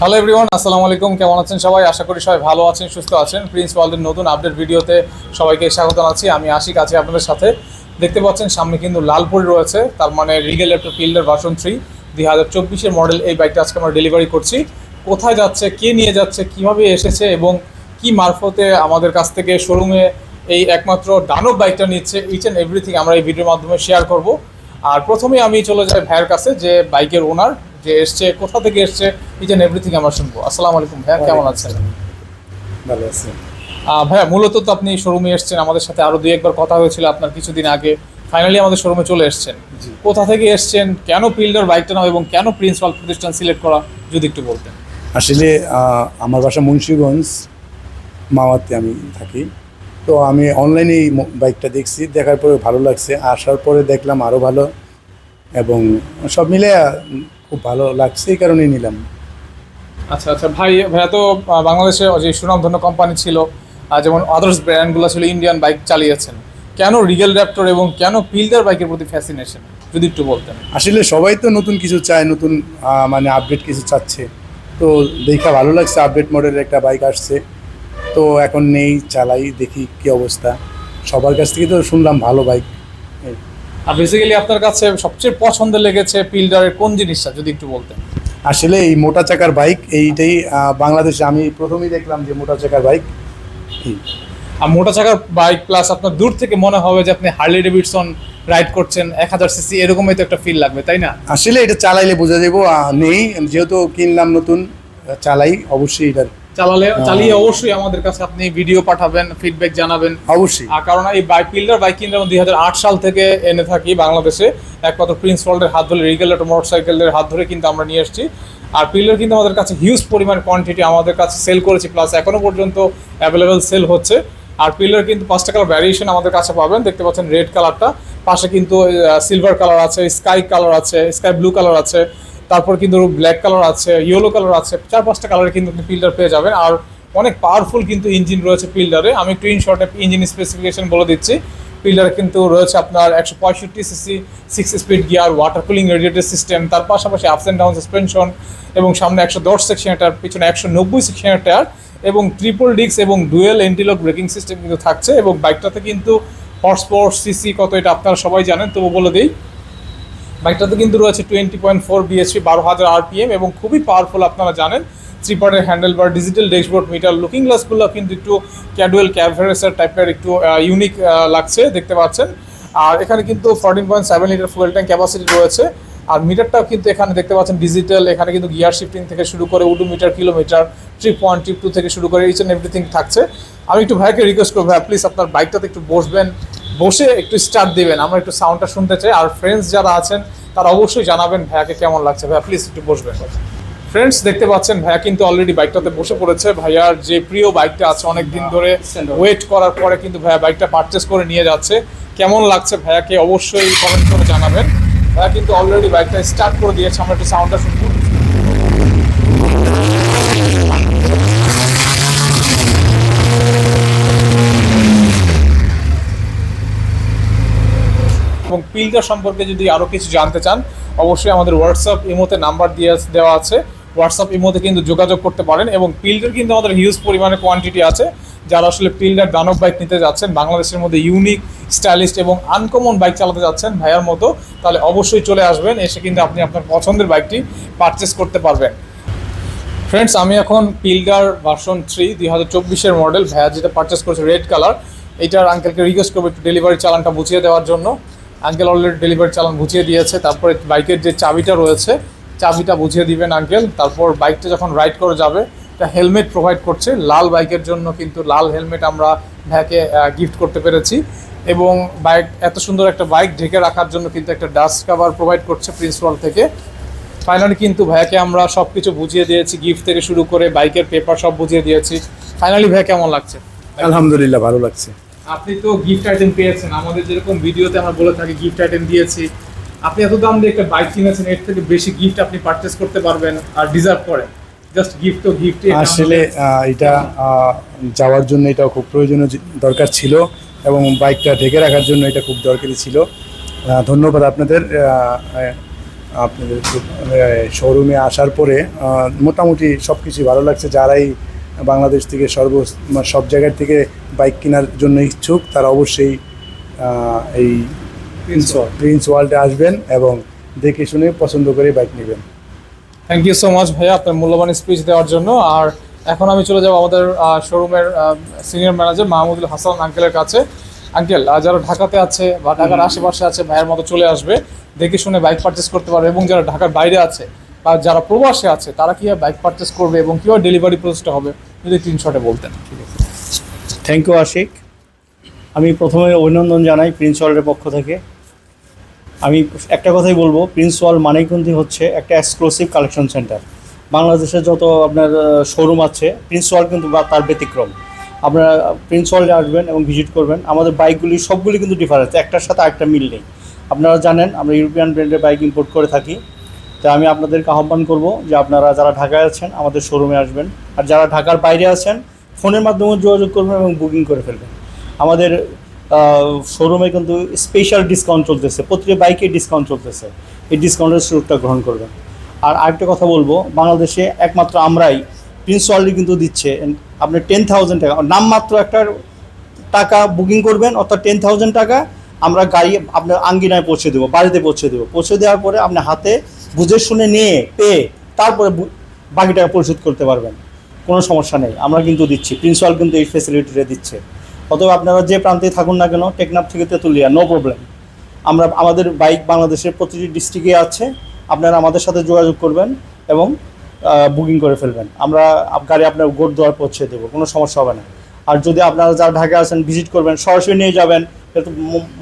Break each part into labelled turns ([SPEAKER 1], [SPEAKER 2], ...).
[SPEAKER 1] Hello everyone আসসালামু আলাইকুম কেমন আছেন সবাই? আশা করি সবাই ভালো আছেন, সুস্থ আছেন। প্রিন্স ওয়ার্ল্ডের নতুন আপডেট ভিডিওতে সবাইকে স্বাগত জানাচ্ছি। আমি আশিক আছি আপনাদের সাথে। দেখতে পাচ্ছেন, সামনে কিন্তু লালপুরি রয়েছে। তার মানে Regal Raptor Fielder version three দুই হাজার চব্বিশের মডেল এই বাইকটা আজকে আমরা ডেলিভারি করছি। কোথায় যাচ্ছে, কে নিয়ে যাচ্ছে, কীভাবে এসেছে এবং কি মারফতে আমাদের কাছ থেকে শোরুমে এই একমাত্র দানব বাইকটা নিচ্ছে ইচ অ্যান্ড এভরিথিং আমরা এই ভিডিওর মাধ্যমে শেয়ার করব। আর প্রথমেই আমি চলে যাই ভাইয়ের কাছে যে বাইকের ওনার যে এসছে কোথা থেকে এসছে ইচ অ্যান্ড এভরিথিং আমরা শুনব। আসসালামু আলাইকুম ভাইয়া কেমন আছেন?
[SPEAKER 2] ভালো আছে।
[SPEAKER 1] ভাইয়া মূলত তো আপনি শোরুমে এসেছেন আমাদের সাথে আরও দুই একবার কথা হয়েছিল আপনার কিছুদিন আগে। ফাইনালি আমাদের শোরুমে চলে এসেছেন। কোথা থেকে এসছেন কেন পিল্ডার বাইকটা নাও এবং কেন প্রিন্সিপাল প্রতিষ্ঠান সিলেক্ট করা যদি একটু বলতেন।
[SPEAKER 2] আসলে আমার বাসা মুন্সিগঞ্জ মাওয়াতে আমি থাকি। তো আমি অনলাইনে এই বাইকটা দেখছি দেখার পরে ভালো লাগছে। আসার পরে দেখলাম আরও ভালো এবং সব মিলে খুব ভালো লাগছে এই কারণেই নিলাম।
[SPEAKER 1] আচ্ছা আচ্ছা ভাই ভাইয়া তো বাংলাদেশে যে সুনামধন্য কোম্পানি ছিল যেমন আদার্স ব্র্যান্ডগুলো ছিল ইন্ডিয়ান বাইক চালিয়েছেন। কেন রিগেল র্যাপটর এবং কেন পিল্ডার বাইকের প্রতি ফ্যাসিনেশন যদি একটু বলতেন।
[SPEAKER 2] আসলে সবাই তো নতুন কিছু চায় নতুন মানে আপডেট কিছু চাচ্ছে। তো দেখা ভালো লাগছে আপডেট মডেলের একটা বাইক আসছে। তো এখন নেই চালাই দেখি কি অবস্থা। সবার কাছ থেকে তো শুনলাম ভালো বাইক
[SPEAKER 1] আর বেসিক্যালি আপনার কাছে সবচেয়ে পছন্দ লেগেছে পিল্ডারের কোন জিনিসটা যদি একটু বলতেন?
[SPEAKER 2] আসলে এই মোটা চাকার বাইক এইটাই বাংলাদেশে আমি প্রথমেই দেখলাম যে মোটা চাকার বাইক।
[SPEAKER 1] আর মোটা চাকার বাইক প্লাস আপনার দূর থেকে মনে হবে যে আপনি হার্লি ডেভিডসন রাইড করছেন এক হাজার সিসি এরকমই তো একটা ফিল লাগবে তাই না?
[SPEAKER 2] আসলে এটা চালাইলে বোঝা যাব নেই যেহেতু কিনলাম নতুন চালাই অবশ্যই এটার
[SPEAKER 1] চালালে চালিয়ে অবশ্যই আমাদের কাছে আপনি ভিডিও পাঠাবেন ফিডব্যাক জানাবেন।
[SPEAKER 2] অবশ্যই।
[SPEAKER 1] আর কারণ এই বাইক পিল্ডার বাইক কিন্তু দুই হাজার আট সাল থেকে এনে থাকি বাংলাদেশে। একমাত্র প্রিন্স ওয়ার্ল্ডের হাত ধরে রিগেলেটর মোটর সাইকেলের হাত ধরে কিন্তু আমরা নিয়ে এসেছি। আর পিল্ডার কিন্তু আমাদের কাছে হিউজ পরিমাণ কোয়ান্টিটি আমাদের কাছে সেল করেছি প্লাস এখনও পর্যন্ত অ্যাভেলেবেল সেল হচ্ছে। আর পিল্ডার কিন্তু পাঁচটা কালার ভ্যারিয়েশন আমাদের কাছে পাবেন দেখতে পাচ্ছেন রেড কালারটা পাশে কিন্তু সিলভার কালার আছে স্কাই কালার আছে স্কাই ব্লু কালার আছে। তারপর কিন্তু ব্ল্যাক কালার আছে ইয়েলো কালার আছে, চার পাঁচটা কালারে কিন্তু আপনি পিল্ডার পেয়ে যাবেন। আর অনেক পাওয়ারফুল কিন্তু ইঞ্জিন রয়েছে পিল্ডারে আমি একটু শর্টে ইঞ্জিন স্পেসিফিকেশন বলে দিচ্ছি। পিল্ডারে কিন্তু রয়েছে আপনার একশো পঁয়ষট্টি CC six speed gear water cooling radiator system তার পাশাপাশি আপস অ্যান্ড ডাউন সাসপেনশন এবং সামনে একশো দশ সেকশনের টায়ার পিছনে একশো নব্বই সেকশনের টায়ার এবং ট্রিপল ডিক্স এবং ডুয়েল এন্টিলক ব্রেকিং সিস্টেম কিন্তু থাকছে, এবং বাইকটাতে কিন্তু পাওয়ার সিসি কত এটা আপনারা সবাই জানেন, তবু বলে দিই বাইকটাতে কিন্তু রয়েছে টোয়েন্টি পয়েন্ট ফোর বিএসপি বারো হাজার আরপিএম এবং খুবই পাওয়ারফুল আপনারা জানেন। থ্রি পার্টের handle bar digital dashboard meter looking গ্লাসগুলো কিন্তু একটু ক্যাডুয়েল ক্যাভারেসার টাইপের একটু ইউনিক লাগছে, দেখতে পাচ্ছেন। আর এখানে কিন্তু fourteen point seven litre fuel tank capacity রয়েছে। আর মিটারটাও কিন্তু এখানে দেখতে পাচ্ছেন ডিজিটাল এখানে কিন্তু গিয়ার শিফটিং থেকে শুরু করে odometer kilometre trip one trip two থেকে শুরু করে ইচ অ্যান্ড এভরিথিং থাকছে। আমি একটু ভাইকে রিকোয়েস্ট করব ভাই প্লিজ আপনার বাইকটাতে একটু বসবেন। বসে একটু স্টার্ট দিবেন। আমরা একটু সাউন্ডটা শুনতে চাই। আর ফ্রেন্ডস যারা আছেন তারা অবশ্যই জানাবেন ভাইয়াকে কেমন লাগছে। ভাইয়া প্লিজ একটু বসবেন। ফ্রেন্ডস দেখতে পাচ্ছেন ভাইয়া কিন্তু অলরেডি বাইকটাতে বসে পড়েছে। ভাইয়ার যে প্রিয় বাইকটা আছে অনেক দিন ধরে ওয়েট করার পরে কিন্তু ভাইয়া বাইকটা পারচেস করে নিয়ে যাচ্ছে। কেমন লাগছে ভাইয়াকে অবশ্যই কমেন্ট করে জানাবেন। ভাইয়া কিন্তু অলরেডি বাইকটা স্টার্ট করে দিয়েছে। আমরা একটু সাউন্ডটা শুনব। এবং পিলটা সম্পর্কে যদি আরও কিছু জানতে চান, অবশ্যই আমাদের হোয়াটসঅ্যাপ ইমোতে নাম্বার দিয়ে দেওয়া আছে। হোয়াটসঅ্যাপ ইমোতে কিন্তু যোগাযোগ করতে পারেন এবং পিল্ডের কিন্তু আমাদের হিউজ পরিমাণে কোয়ান্টিটি আছে। যারা আসলে পিল্ডার দানব বাইক নিতে যাচ্ছেন, বাংলাদেশের মধ্যে ইউনিক স্টাইলিস্ট এবং আনকমন বাইক চালাতে যাচ্ছেন ভাইয়ার মতো, তাহলে অবশ্যই চলে আসবেন, এসে কিন্তু আপনি আপনার পছন্দের বাইকটি পারচেস করতে পারবেন। ফ্রেন্ডস আমি এখন পিলগার ভার্সন থ্রি দুই হাজার চব্বিশের মডেল ভাইয়া যেটা পারচেস করেছে রেড কালার এইটার আঙ্কেলকে রিকোয়েস্ট করব একটু ডেলিভারি চালানটা বুঝিয়ে দেওয়ার জন্য। আঙ্কেল অলরেডি ডেলিভারি চালান বুঝিয়ে দিয়েছে। তারপরে বাইকের যে চাবিটা রয়েছে, চাবিটা বুঝিয়ে দিবেন আঙ্কেল তারপর বাইকটা যখন রাইড করে যাবে একটা হেলমেট প্রোভাইড করছে। লাল বাইকের জন্য কিন্তু লাল হেলমেট আমরা ভাইয়াকে গিফট করতে পেরেছি। এবং বাইক, এত সুন্দর একটা বাইক ঢেকে রাখার জন্য কিন্তু একটা ডাস্ট কাভার প্রোভাইড করছে প্রিন্সিপাল থেকে। ফাইনালি কিন্তু ভাইয়াকে আমরা সব কিছু বুঝিয়ে দিয়েছি গিফট থেকে শুরু করে বাইকের পেপার সব বুঝিয়ে দিয়েছি। ফাইনালি ভাইয়া কেমন লাগছে?
[SPEAKER 2] আলহামদুলিল্লাহ, ভালো লাগছে।
[SPEAKER 1] আপনি তো গিফট আইটেম পেয়েছেন, আমাদের যেরকম ভিডিওতে আমরা বলে থাকি গিফট আইটেম দিয়েছি, আপনি এত দাম দিয়ে একটা বাইক কিনেছেন, এর থেকে বেশি গিফট আপনি পারচেস করতে পারবেন আর ডিজার্ভ করেন জাস্ট গিফট তো গিফট
[SPEAKER 2] আসলে এটা যাওয়ার জন্য এটা খুব প্রয়োজনীয় দরকার ছিল এবং বাইকটা ঢেকে রাখার জন্য এটা খুব দরকারি ছিল। ধন্যবাদ আপনাদের আপনাদের শোরুমে আসার পরে মোটামুটি সব কিছুই ভালো লাগছে। যারাই বাংলাদেশ থেকে সর্ব মানে সব জায়গার থেকে বাইক কেনার জন্য ইচ্ছুক তারা অবশ্যই এই প্রিন্স ওয়ার্ল্ডে আসবেন এবং দেখে শুনে পছন্দ করে বাইক নেবেন।
[SPEAKER 1] থ্যাংক ইউ সো মাচ ভাইয়া আপনার মূল্যবান স্পিচ দেওয়ার জন্য। আর এখন আমি চলে যাব আমাদের শোরুমের সিনিয়র ম্যানেজার মাহমুদুল হাসান আঙ্কেলের কাছে। আঙ্কেল যারা ঢাকাতে আছে বা ঢাকার আশেপাশে আছে ভাইয়ের মতো চলে আসবে। দেখে শুনে বাইক পারচেস করতে পারবে এবং যারা ঢাকার বাইরে আছে বা যারা প্রবাসে আছে, তারা কীভাবে বাইক পারচেস করবে এবং কীভাবে ডেলিভারি প্রসেসটা হবে, যদি তিন শটে বলতেন। ঠিক আছে।
[SPEAKER 3] থ্যাংক ইউ আশিক আমি প্রথমে অভিনন্দন জানাই প্রিন্স ওয়ার্ল্ডের পক্ষ থেকে। আমি একটা কথাই বলব প্রিন্স ওয়ার্ল্ড কিন্তু হচ্ছে একটা এক্সক্লুসিভ কালেকশন সেন্টার বাংলাদেশে যত আপনার শোরুম আছে প্রিন্স ওয়ার্ল্ড কিন্তু তার ব্যতিক্রম। আপনারা প্রিন্স ওয়ার্ল্ডে আসবেন এবং ভিজিট করবেন। আমাদের বাইকগুলি সবগুলি কিন্তু ডিফারেন্স একটার সাথে একটা মিল নেই। আপনারা জানেন, আমরা ইউরোপিয়ান ব্র্যান্ডের বাইক ইম্পোর্ট করে থাকি। তো আমি আপনাদেরকে আহ্বান করব যে আপনারা যারা ঢাকায় আছেন আমাদের শোরুমে আসবেন। আর যারা ঢাকার বাইরে আছেন, ফোনের মাধ্যমে যোগাযোগ করবেন এবং বুকিং করে ফেলবেন। আমাদের শোরুমে কিন্তু স্পেশাল ডিসকাউন্ট চলতেছে। প্রতিটি বাইকে ডিসকাউন্ট চলতেছে। এই ডিসকাউন্টের সুযোগটা গ্রহণ করবেন। আর আরেকটা কথা বলব, বাংলাদেশে একমাত্র আমরাই প্রিন্স ওয়ার্ল্ডে কিন্তু দিচ্ছে। আপনি টেন থাউজেন্ড টাকা, নামমাত্র একটা টাকা বুকিং করবেন, অর্থাৎ টেন থাউজেন্ড টাকা আমরা গাড়ি আপনার আঙ্গিনায় পৌঁছে দেবো, বাড়িতে পৌঁছে দেবো। পৌঁছে দেওয়ার পরে আপনি হাতে বুঝে শুনে নিয়ে পেয়ে তারপরে বাকি টাকা পরিশোধ করতে পারবেন। কোনো সমস্যা নেই। আমরা কিন্তু দিচ্ছি। প্রিন্সিপাল কিন্তু এই ফেসিলিটিটা দিচ্ছে। অতএব আপনারা যে প্রান্তে থাকুন না কেন, টেকনাফ থেকে তেঁতুলিয়া নো প্রবলেম আমরা, আমাদের বাইক বাংলাদেশের প্রতিটি ডিস্ট্রিক্টে আছে। আপনারা আমাদের সাথে যোগাযোগ করবেন এবং বুকিং করে ফেলবেন। আমরা গাড়ি আপনার গোট দেওয়ার পৌঁছে দেবো। কোনো সমস্যা হবে না। আর যদি আপনারা যারা ঢাকা আছেন ভিজিট করবেন, সরাসরি নিয়ে যাবেন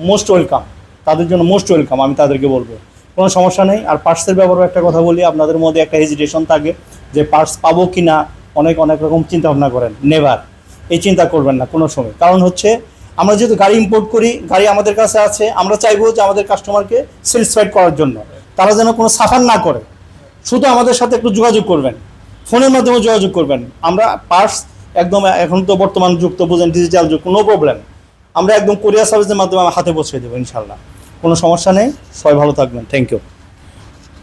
[SPEAKER 3] মোস্ট ওয়েলকাম তাদের জন্য মোস্ট ওয়েলকাম আমি তাদেরকে বলব। কোনো সমস্যা নেই। আর পার্সের ব্যাপারেও একটা কথা বলি, আপনাদের মধ্যে একটা হেজিটেশন থাকে যে পার্স পাবো কি না অনেক অনেক রকম চিন্তা ভাবনা করেন। নেভার এই চিন্তা করবেন না, কোনো সময়। কারণ হচ্ছে, আমরা যেহেতু গাড়ি ইম্পোর্ট করি, গাড়ি আমাদের কাছে আছে, আমরা চাইব যে আমাদের কাস্টমারকে স্যাটিসফাইড করার জন্য। তারা যেন কোনো সাফার না করে। শুধু আমাদের সাথে একটু যোগাযোগ করবেন। ফোনের মাধ্যমে যোগাযোগ করবেন। আমরা পার্স একদম এখন তো বর্তমান যুগ, তো বুঝেন ডিজিটাল যুগ, কোনো প্রবলেম আমরা একদম কোরিয়ার সার্ভিসের মাধ্যমে হাতে পৌঁছে দেবো ইনশাল্লাহ কোনো সমস্যা নেই। সবাই ভালো থাকবেন। Thank you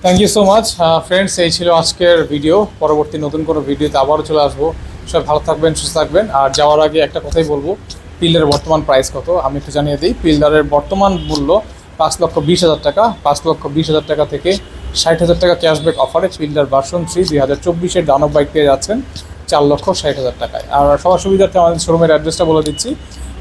[SPEAKER 1] thank you so much friends এই ছিল আজকের ভিডিও পরবর্তী নতুন কোনো ভিডিওতে আবারও চলে আসব। সবাই ভালো থাকবেন, সুস্থ থাকবেন। আর যাওয়ার আগে একটা কথাই বলব। পিল্ডারের বর্তমান প্রাইস কত? আমি একটু জানিয়ে দিই। পিল্ডারের বর্তমান মূল্য পাঁচ লক্ষ বিশ হাজার টাকা। পাঁচ লক্ষ বিশ হাজার টাকা থেকে ষাট হাজার টাকা ক্যাশব্যাক অফারে পিল্ডার ভার্সন থ্রি দুই হাজার চব্বিশের দানব বাইক পেয়ে যাচ্ছেন চার লক্ষ ষাট হাজার টাকায়। আর সবার সুবিধার্থে আমাদের শোরুমের অ্যাড্রেসটা বলে দিচ্ছি।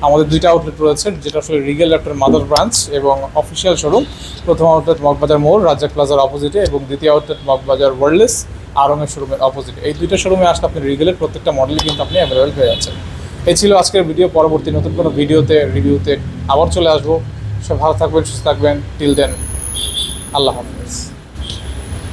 [SPEAKER 1] আমাদের দুইটা আউটলেট রয়েছে, যেটা আসলে রিগেল ল্যাপটর মাদার ব্রাঞ্চ এবং অফিসিয়াল শোরুম প্রথম আউটলেট মগবাজার মোড়, রাজ্জাক প্লাজার অপোজিটে এবং দ্বিতীয় আউটলেট মগবাজার ওয়ার্ল্ডলেস আরঙের শোরুমের অপোজিটে এই দুইটা শোরুমে আসলে আপনি রিগেলের প্রত্যেকটা মডেলই কিন্তু আপনি অ্যাভেলেবেল হয়ে যাচ্ছেন। এই ছিল আজকের ভিডিও পরবর্তী নতুন কোনো ভিডিওতে রিভিউতে আবার চলে আসব। সব ভালো থাকবেন, সুস্থ থাকবেন। টিল দেন আল্লাহ হাফিজ।